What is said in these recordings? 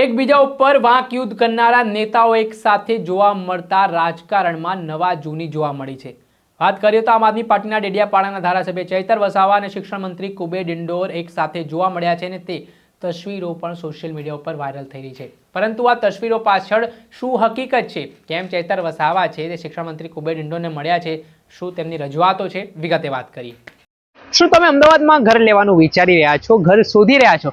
એકબીજા ઉપર વાંક યુદ્ધ કરનારા નેતાઓ એક સાથે જોવા મળતા રાજકારણમાં નવા જૂની જોવા મળી છે. વાત કરીએ તો આમ આદમી પાર્ટીના ડેડિયાપાડાના ધારાસભ્ય ચૈતર વસાવા અને શિક્ષણ મંત્રી કુબેર ડિંડોર એક સાથે જોવા મળ્યા છે અને તે તસવીરો પણ સોશિયલ મીડિયા ઉપર વાયરલ થઈ રહી છે. પરંતુ આ તસવીરો પાછળ શું હકીકત છે? કેમ ચૈતર વસાવા છે તે શિક્ષણ મંત્રી કુબેર ડિંડોરને મળ્યા છે? શું તેમની રજૂઆતો છે? વિગતે વાત કરીએ. શું તમે અમદાવાદમાં ઘર લેવાનું વિચારી રહ્યા છો? ઘર શોધી રહ્યા છો?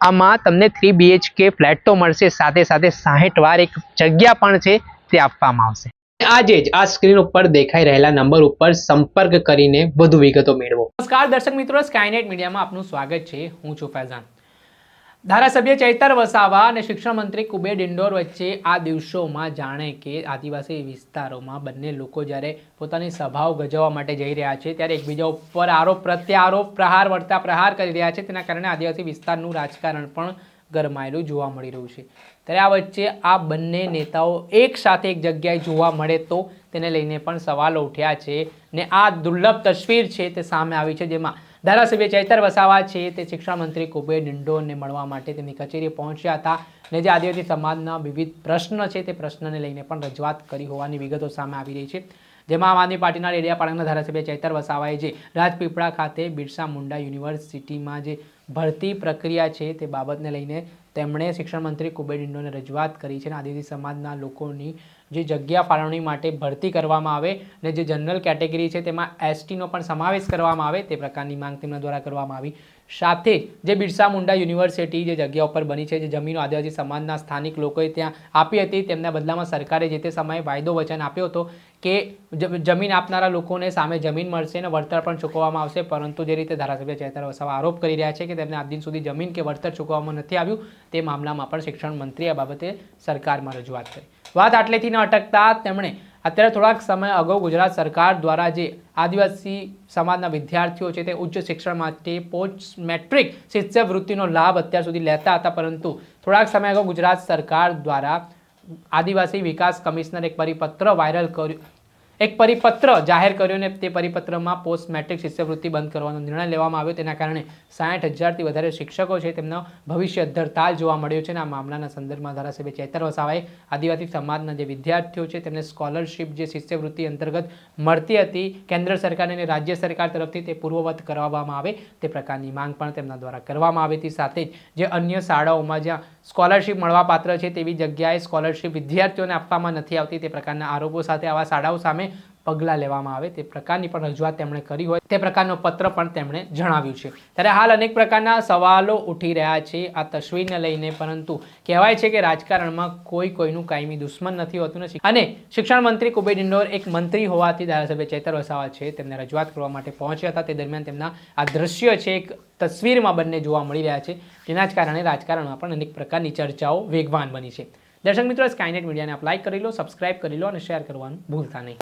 આમાં તમને થ્રી બીએચકે ફ્લેટ તો મળશે સાથે સાથે સાહીઠ વાર એક જગ્યા પણ છે તે આપવામાં આવશે. આજે જ આ સ્ક્રીન ઉપર દેખાઈ રહેલા નંબર ઉપર સંપર્ક કરીને વધુ વિગતો મેળવો. નમસ્કાર દર્શક મિત્રો સ્કાયનેટ મીડિયામાં આપનું સ્વાગત છે. હું છું ફૈઝાન. ધારાસભ્ય ચૈતર વસાવા અને શિક્ષણ મંત્રી કુબેર ડિંડોર વચ્ચે આ દિવસોમાં જાણે કે આદિવાસી વિસ્તારોમાં બંને લોકો જ્યારે પોતાની સભાઓ ગજવવા માટે જઈ રહ્યા છે, ત્યારે એકબીજા ઉપર આરોપ, પ્રત્યારોપ, પ્રહાર વળતા પ્રહાર કરી રહ્યા છે. તેના કારણે આદિવાસી વિસ્તારનું રાજકારણ પણ ગરમાયેલું જોવા મળી રહ્યું છે. ત્યારે આ વચ્ચે આ બંને નેતાઓ એક સાથે એક જગ્યાએ જોવા મળે તો તેને લઈને પણ સવાલો ઉઠ્યા છે ને આ દુર્લભ તસવીર છે તે સામે આવી છે, જેમાં ધારાસભ્ય ચૈતર વસાવા છે તે શિક્ષણ મંત્રી કુબેર ડિંડોને મળવા માટે તેમની કચેરીએ પહોંચ્યા હતા અને જે આદિવાસી સમાજના વિવિધ પ્રશ્ન છે તે પ્રશ્નને લઈને પણ રજૂઆત કરી હોવાની વિગતો સામે આવી રહી છે. જેમાં આમ આદમી પાર્ટીના ડેડિયાપાડાના ધારાસભ્ય ચૈતર વસાવાએ જે રાજપીપળા ખાતે બિરસા મુંડા યુનિવર્સિટીમાં જે ભરતી પ્રક્રિયા છે તે બાબતને લઈને તેમણે શિક્ષણ મંત્રી કુબેર ડિંડોને રજૂઆત કરી છે અને આદિવાસી સમાજના લોકોની જે જગ્યા ફાળવણી માટે ભરતી કરવામાં આવે અને જે જનરલ કેટેગરી છે તેમાં એસટીનો પણ સમાવેશ કરવામાં આવે તે પ્રકારની માંગ તેમના દ્વારા કરવામાં આવી. સાથે જે બિરસા મુંડા યુનિવર્સિટી જે જગ્યા ઉપર બની છે, જે જમીનો આદિવાસી સમાજના સ્થાનિક લોકોએ ત્યાં આપી હતી, તેમના બદલામાં સરકારે જે તે સમયે વાયદો વચન આપ્યો હતો કે જમીન આપનારા લોકોને સામે જમીન મળશે અને વળતર પણ ચૂકવવામાં આવશે, પરંતુ જે રીતે ધારાસભ્ય ચેતર વસાવા આરોપ કરી રહ્યા છે કે તેમને આજ દિન સુધી જમીન કે વળતર ચૂકવવામાં નથી આવ્યું, તે મામલામાં પણ શિક્ષણ મંત્રી આ બાબતે સરકારમાં રજૂઆત કરી. વાત આટલેથી ન અટકતા તેમણે અત્યારે થોડાક સમય અગાઉ ગુજરાત સરકાર દ્વારા જે આદિવાસી સમાજના વિદ્યાર્થીઓ છે તે ઉચ્ચ શિક્ષણ માટે પોસ્ટ મેટ્રિક શિષ્યવૃત્તિનો લાભ અત્યાર સુધી લેતા હતા, પરંતુ થોડાક સમય અગાઉ ગુજરાત સરકાર દ્વારા આદિવાસી વિકાસ કમિશનર એક પરિપત્ર વાયરલ કર્યું એક પરિપત્ર જાહેર કર્યો ને તે પરિપત્રમાં પોસ્ટ મેટ્રિક શિષ્યવૃત્તિ બંધ કરવાનો નિર્ણય લેવામાં આવ્યો. તેના કારણે સાઠ હજારથી વધારે શિક્ષકો છે તેમનો ભવિષ્ય ધરતાલ જોવા મળ્યો છે અને આ મામલાના સંદર્ભમાં ધારાસભ્ય ચેતર વસાવાએ આદિવાસી સમાજના જે વિદ્યાર્થીઓ છે તેમને સ્કોલરશિપ જે શિષ્યવૃત્તિ અંતર્ગત મળતી હતી, કેન્દ્ર સરકાર અને રાજ્ય સરકાર તરફથી તે પૂર્વવત કરવામાં આવે તે પ્રકારની માંગ પણ તેમના દ્વારા કરવામાં આવી હતી. સાથે જ જે અન્ય શાળાઓમાં જ્યાં સ્કોલરશિપ મળવાપાત્ર છે તેવી જગ્યાએ સ્કોલરશિપ વિદ્યાર્થીઓને આપવામાં નથી આવતી તે પ્રકારના આરોપો સાથે આવા શાળાઓ સામે પગલાં લેવામાં આવે તે પ્રકારની પણ રજૂઆત તેમણે કરી હોય, તે પ્રકારનો પત્ર પણ તેમણે જણાવ્યું છે. ત્યારે હાલ અનેક પ્રકારના સવાલો ઉઠી રહ્યા છે આ તસવીરને લઈને, પરંતુ કહેવાય છે કે રાજકારણમાં કોઈ કોઈનું કાયમી દુશ્મન નથી હોતું નથી. અને શિક્ષણ મંત્રી કુબેર ડિંડોર એક મંત્રી હોવાથી ધારાસભ્ય ચેતર વસાવા છે. તેમને રજૂઆત કરવા માટે પહોંચ્યા હતા. તે દરમિયાન તેમના આ દ્રશ્ય છે એક તસવીરમાં બંને જોવા મળી રહ્યા છે. જેના જ કારણે રાજકારણમાં પણ અનેક પ્રકારની ચર્ચાઓ વેગવાન બની છે. દર્શક મિત્રો સ્કાયનેટ મીડિયાને આપ લાઇક કરી લો સબસ્ક્રાઇબ કરી લો અને શેર કરવાનું ભૂલતા નહીં.